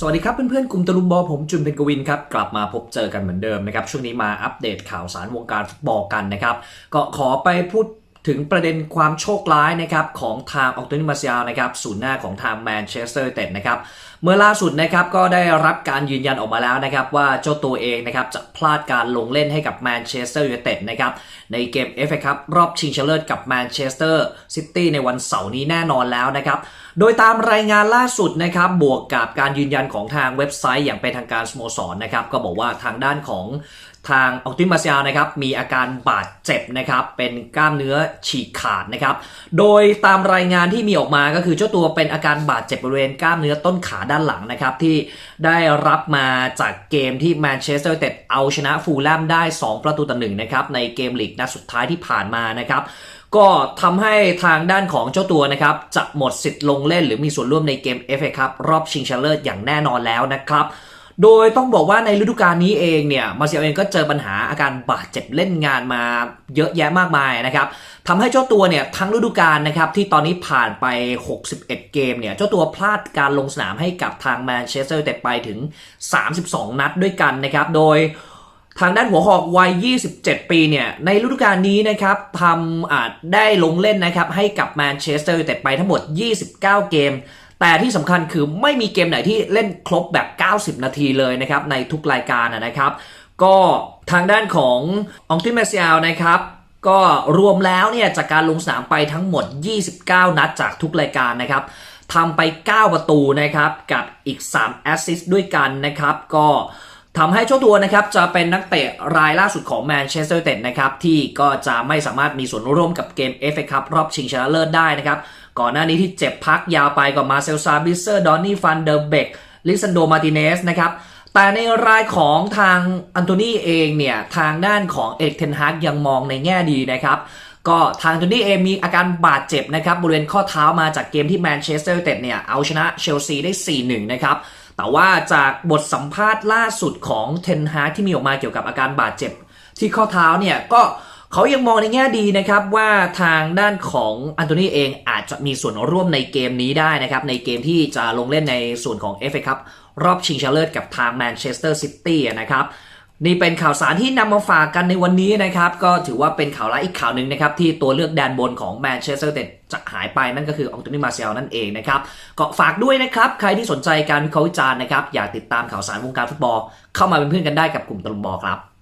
สวัสดีครับเพื่อนๆกลุ่มตะลุมบอลผมจุนเป็นกวินครับกลับมาพบเจอกันเหมือนเดิมนะครับช่วงนี้มาอัปเดตข่าวสารวงการฟุตบอลกันนะครับก็ขอไปพูด ถึงประเด็นความโชคร้ายนะครับของทางออกโตนิมาเซียลนะครับศูนย์หน้าของทางแมนเชสเตอร์เต็ดนะครับเมื่อล่าสุดนะครับก็ได้รับการยืนยันออกมาแล้วนะครับว่าเจ้าตัวเองนะครับจะพลาดการลงเล่นให้กับแมนเชสเตอร์ยูไนเต็ดนะครับในเกม FA ครับรอบชิงชนะเลิศกับแมนเชสเตอร์ซิตี้ในวันเสาร์นี้แน่นอนแล้วนะครับโดยตามรายงานล่าสุดนะครับบวกกับการยืนยันของทางเว็บไซต์อย่างเป็นทางการสโมสรนะครับก็บอกว่าทางด้านของ ทางออกติมาเซียลนะครับมีอาการบาดเจ็บนะครับเป็นกล้ามเนื้อฉีกขาดนะครับโดยตามรายงานที่มีออกมาก็คือเจ้าตัวเป็นอาการบาดเจ็บบริเวณกล้ามเนื้อต้นขาด้านหลังนะครับที่ได้รับมาจากเกมที่แมนเชสเตอร์ยูไนเต็ดเอาชนะฟูลแลมได้ 2 ประตูต่อหนึ่งนะครับในเกมลีกนัดสุดท้ายที่ผ่านมานะครับก็ทำให้ทางด้านของเจ้าตัวนะครับจะหมดสิทธิ์ลงเล่นหรือมีส่วนร่วมในเกม FA ครับรอบชิงชนะเลิศอย่างแน่นอนแล้วนะครับ โดยต้องบอกว่าในฤดูกาลนี้เองเนี่ยมาเซียเองก็เจอปัญหาอาการบาดเจ็บเล่นงานมาเยอะแยะมากมายนะครับทำให้เจ้าตัวเนี่ยทั้งฤดูกาลนะครับที่ตอนนี้ผ่านไป 61 เกมเนี่ยเจ้าตัวพลาดการลงสนามให้กับทางแมนเชสเตอร์ยูไนเต็ดไปถึง 32 นัดด้วยกันนะครับโดยทางด้านหัวหอกวัย 27 ปีเนี่ย ในฤดูกาลนี้นะครับทำอาจได้ลงเล่นนะครับให้กับแมนเชสเตอร์ยูไนเต็ดไปทั้งหมด 29 เกม แต่ที่สำคัญคือไม่มีเกมไหนที่เล่นครบแบบ 90 นาทีเลยนะครับในทุกรายการนะนะครับ ก็ทางด้านขององติเมเซียลนะครับก็รวมแล้วเนี่ยจากการลงสนามไปทั้งหมด 29 นัดจากทุกรายการนะครับทำไป 9 ประตูนะครับกับอีก 3 แอสซิสต์ด้วยกันนะครับ ก็ ทำให้เจ้าตัวนะครับจะเป็นนักเตะรายล่าสุดของแมนเชสเตอร์ยูไนเต็ดนะครับที่ก็จะไม่สามารถมีส่วนร่วมกับเกม FA คัพรอบชิงชนะเลิศได้นะครับก่อนหน้านี้ที่เจ็บพักยาวไปกับมาเซลซาบิเซอร์ดอนนี่ฟันเดอร์เบกลิซันโดมาติเนสนะครับแต่ในรายของทางอันโตนีเองเนี่ยทางด้านของเอกเทนฮากยังมองในแง่ดีนะครับก็ทางอันโตนีเองมีอาการบาดเจ็บนะครับบริเวณข้อเท้ามาจากเกมที่แมนเชสเตอร์ยูไนเต็ดเนี่ยเอาชนะเชลซีได้ 4-1 นะครับ แต่ว่าจากบทสัมภาษณ์ล่าสุดของเทนฮากที่มีออกมาเกี่ยวกับอาการบาดเจ็บ ที่ข้อเท้าเนี่ยก็เขายังมองในแง่ดีนะครับว่าทางด้านของอันโตนีเองอาจจะมีส่วนร่วมในเกมนี้ได้นะครับ ในเกมที่จะลงเล่นในส่วนของ FA ครับรอบชิงชนะเลิศกับทางแมนเชสเตอร์ซิตี้นะครับ นี่เป็นข่าวสารที่นำมาฝากกันในวันนี้นะครับ ก็ถือว่าเป็นข่าวร้ายอีกข่าวหนึ่งนะครับ ที่ตัวเลือกแดนบนของแมนเชสเตอร์เต็ดจะหายไปนั่นก็คือองตุนีมาเซลนั่นเองนะครับก็ฝากด้วยนะครับ ใครที่สนใจการวิเคราะห์วิจารณ์นะครับ อยากติดตามข่าวสารวงการฟุตบอล เข้ามาเป็นเพื่อนกันได้กับกลุ่มตะลุมบอลครับ